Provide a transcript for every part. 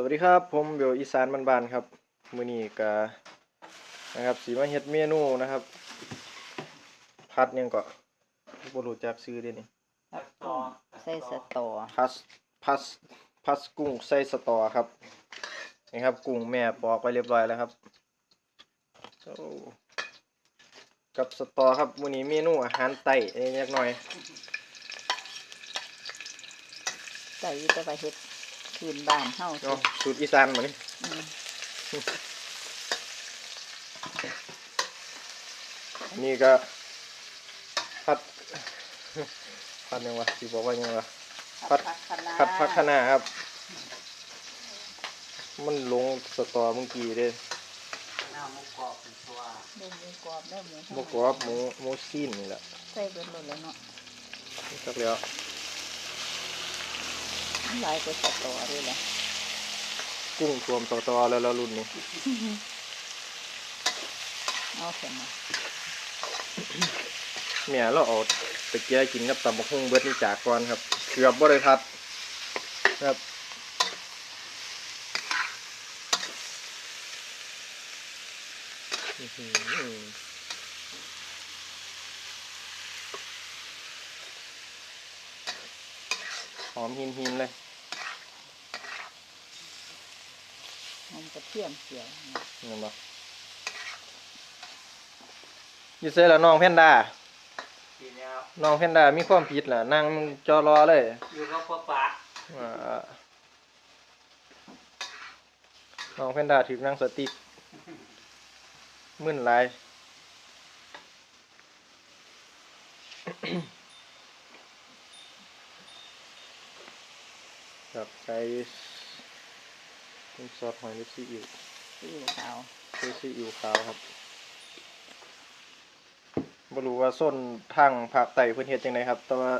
สวัสดีครับ ผมเบลอีสานบ้านๆครับ มื้อนี้ก็นะครับสีมาเฮ็ดเมนูนะครับ พัดหยังก็บ่รู้จักชื่อเด้นี่ครับกุ้งใส่สตอพัสพัสพัสกุ้งใส่สตอครับนี่ครับกุ้งแม่ปอกไว้เรียบร้อยแล้วครับโอ้กับสตอครับมื้อนี้เมนูอาหารไต้เล็กน้อยใส่อยู่แต่ว่าเฮ็ด คืนบ้านเฮาสิเนาะสูตรอีสานมานี่อืมอันนี้ก็พัดพัดหยังวะสิบอกว่าหยังวะพัดผักคะน้าพัดพักขนาครับ มันลงสตอเมื่อกี้เด้หน้ามุกกรอบเป็นตัวเด้หมูกรอบเด้หมูหมูกรอบหมูหมูซีนนี่แหละใส่เบิดหมดแล้วเนาะจักแล้วมัน หลายกว่าสตอด้วยแหละกุ้งรวมสตอแล้วแล้วรุ่นนี้เอาเสร็จมาเมียเราเอาตะเกียกินกับตำบักหุ่งเบิดนี่จากก่อนครับเกือบบ่ได้พัดครับอื้อหื อหอมหินหินๆเลยหอมกระเทียมเจียวนะเห็นบ่อยู่เซ่แล้วน้องแพนด้าทีนี้น้องแพนด้ามีความผิดล่ะนั่งจอรอเลย อยู่กับพ่อปะอ่าน้องแพนด้าถือนั่งสติกมึนหลายครับ ใช้เป็นซอสหอยหรือซีอิ๊วซีอิ๊วขาวใช้ซีอิ๊วขาวครับบ่รู้ว่าส้นทางภาคใต้เพิ่นเฮ็ดจังไดครับ แต่ว่า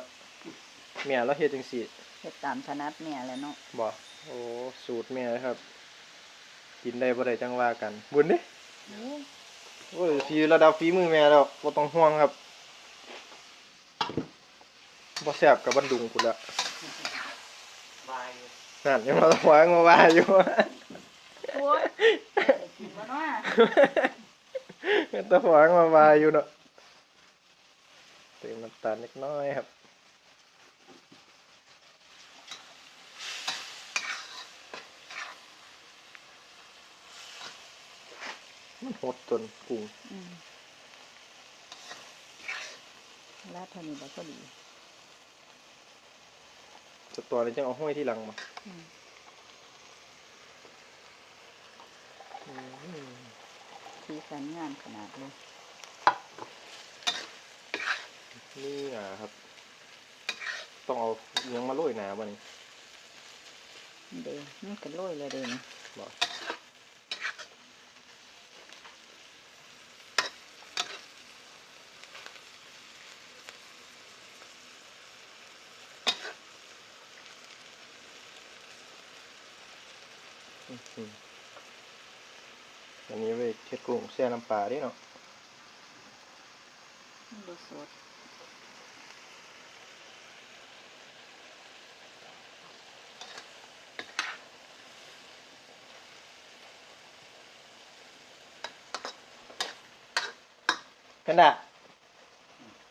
แม่เราเฮ็ดจังซี่เฮ็ดตามถนัดแม่แหล้วเนาะบ่โอ้สูตรแม่เลยครับ กินได้บ่ได้จังว่ากันบุญเด้โอ้โอ้ยฝีระดับฝีมือแม่แล้วบ่ต้องห่วงครับบ่แซ่บกับบันดุงพุ่นละบายอยู่ นั่นยังมาหวางมาว่าอยู่โหกินบ่เนาะตะหวางมาว่าอยู่เนาะเติมน้ำตาลเล็กน้อยครับมันหดจนกุ้งอืมลาดเท่านี้แล้วก็ดี สตัวนี้จังเอาห้อยที่หลังมาอืมอืมสีสันงามขนาดเลยนี่อะครับ ต้องเอาเนื้อมาโรยหนาบ่นี่เด้มันก็โรยเลยเด้นี่บ่อื้ อหืออันนี้เว้ยเท็ดกุ้งแช่น้ำปลาเดิเนาะมันบ่สดแพนด้า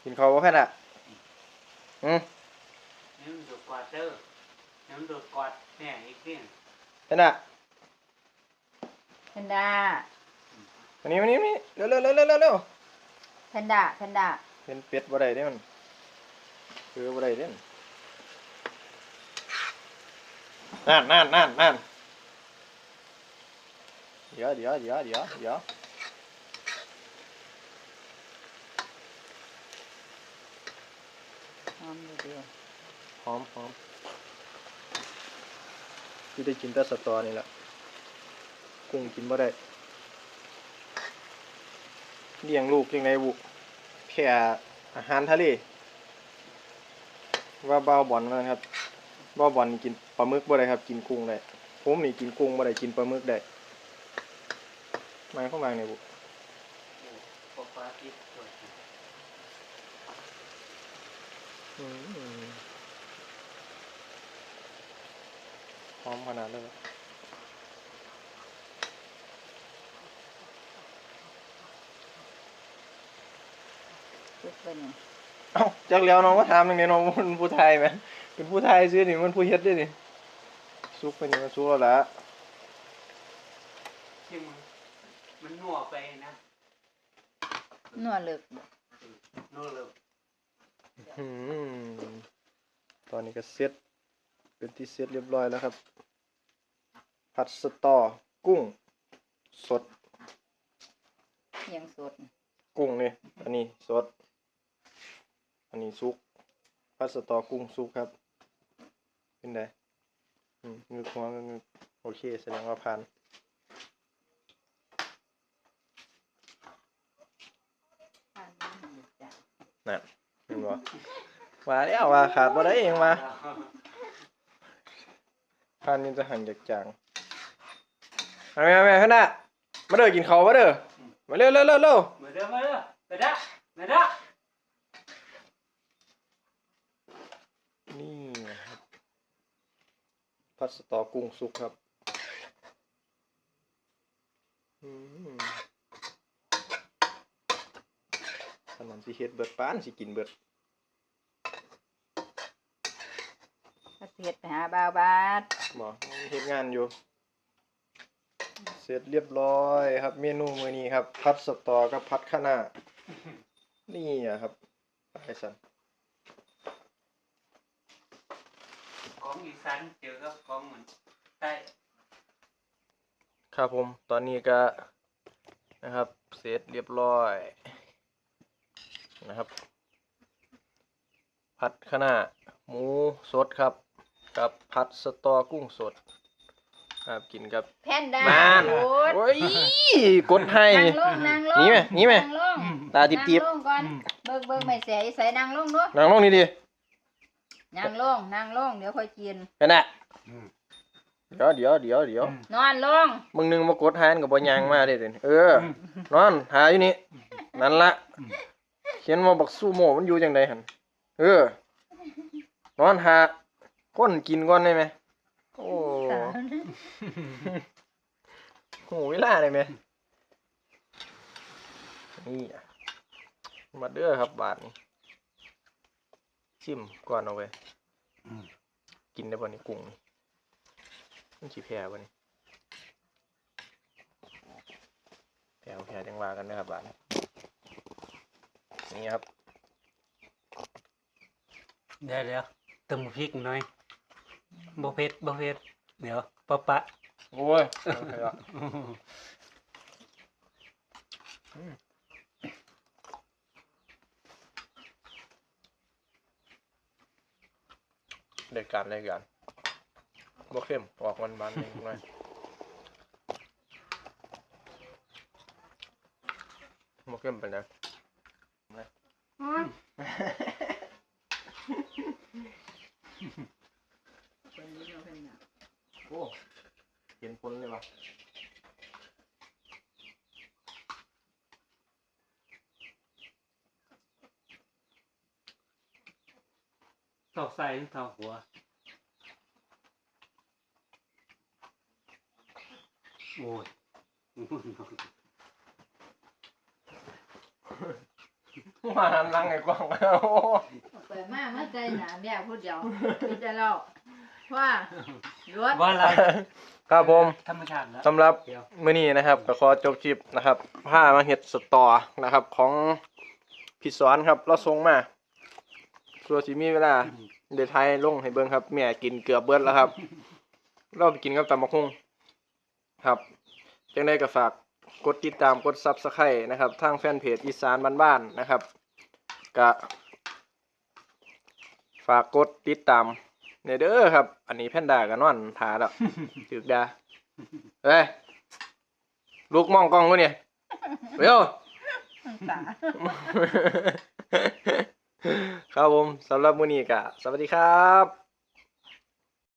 กินข้าวบ่แพนด้าอืมนี่มันดูดกวาดเด้อนี่มันดูดกวาดแม่อีกทีแพนด้าแพนด้าอันนี้อันนี้อันนี้เร็วเร็วเร็วเร็วเร็วเร็วแพนด้าแพนด้าเป็นเป็ดบ่ได้เด้มันคือบ่ได้เด้นนั่นนั่นนั่นนั่นเดี๋ยวเดี๋ยวเดี๋ยวเดี๋ยวเดี๋ยวหอมเดียวหอมหอมที่ได้กินแต่สตอนี่แหละ กุ้งกินบ่ได้เลี้ยงลูกยังไงบุแค่อาหารทะเลว่าเบาบอลมาครับเบาบอลกินปลาหมึกบ่ได้ครับ กินกุ้งได้ผมนี่กินกุ้งบ่ได้กินปลาหมึกได้มาเข้ามาไงบุพ่อปะติดตัวอืมหอมขนาดเลย เป็นหยังเอ้าจักแล้วน้องว่าถามจังไดน้องมันผู้ไทยไหมเป็นผู้ไทยซื้อนี่มันผู้เฮ็ดเด้นี่ซุกไปนี่มันซัวละที่มันมันนัวไปนะนัวเลิกบ่นัวเลยอืมตอนนี้ก็เสร็จเป็นที่เสร็จเรียบร้อยแล้วครับ ผัดสตอกุ้ง สดเคียงสด กุ้งนี่อันนี้สดอั นนี้ซุกผัดสตอกุ้งซุกครับเป็นไงอืมงึกหัวงึกโอเคแสดงว่าผ่านผ่านมาหนึ่งจ้ะนั่นเห็นบ่ว่าแล้วว่าขาดบ่ได้เองว่าผ่านนี่จะหันจากจางมาแม่แม่ขึ้นน่ะมาเด้อกินข้าวมาเด้อมาเร็วเร็วเร็วเร็วมาเด้อมาเด้อมาเด้อมาเด้อ นี่นะครับ ผัดสตอกุ้งสุกครับอืมขนาดสิเฮ็ดเบิดปานสิกินเบิดถ้าสิเฮ็ดไปหาบ่าวบาดบ่เฮ็ดงานอยู่ เสร็จเรียบร้อยครับ เมนูมื้อนี้ครับผัดสตอกับผัดคะน้านี่อะครับไปสั่น ของอีสานเจอกับของเหมือนใต้ครับผมตอนนี้ก็นะครับเสร็จเรียบร้อยนะครับผัดคะน้าหมูสดครับ กับผัดสตอกุ้งสด ครับกินกับแพนด้าบ้านโอ๊ยโอ้ยกดให้นั่งลงนั่งลงหนีไหมหนีไหมนั่งลงตาติบนั่งลงก่อนเบิ่งเบิ่งไม่เสียใส่นั่งลงดูๆนั่งลงนี่ดิ นั่งลงนั่งลงเดี๋ยวค่อยกิน นั่นน่ะเดี๋ยวเดี๋ยวเดี๋ยวเดี๋ยวนอนลงมึงนึงมากดหานกับบ่ยางมาเด้เด้เออนอนหาอยู่นี่นั่นละเขียนว่าบักซูโม่มันอยู่จังไดหั่นเออนอนหาก้นกินก่อนได้ไหมโอ้โหเวลาได้ไหมนี่อะมาเด้อครับบาทนี้ ชิมก่อนเอาไว้กินได้บ่นี่กุ้งนี่มันสิแพ้บ่นี่แผลแผลจังว่ากันนะครับบาดนี้นี่ครับเดี๋ยวเดี๋ยวเติมพริกหน่อยบ่เผ็ดบ่เผ็ดเดี๋ยวปะปะโอ้ยเอา ไปละอืมได้การได้การบ่เข้มออกมันมันๆนิดหน่อยบ่เข้มไปนะโอ้เห็นผลเลยว่ะ ต่อใส่ต่อหัวโอ้ยมาหันหลังไอ้กว้างโอ้เปิดมามาใจหนาแม่พูดเดียวมีแต่เราว่ารถว่าอะไรครับผมธรรมชาติแล้วสำหรับเดี๋ยวมื้อนี้นะครับก็ขอจบคลิปนะครับผ้ามาเฮ็ดสตอนะครับ ของพี่สอนครับเราส่งมา ส่วนสิมีเวลาเดี๋ยวไทยลงให้เบิ่งครับ แม่กินเกือบเบิดแล้วครับ เราไปกินกับตำบักหุ่งครับจังไดก็ฝากกดติดตามกด Subscribe นะครับ ทางแฟนเพจอีสานบ้านๆนะครับก็ฝากกดติดตามในเด้อครับ อันนี้แพนด้าก็นอนทาแล้วถึกดาเฮ้ยลูกมองกล้องกูเนี่ยเร็วตา ครับผมสำหรับมื้อนี้ก็สวัสดีครับ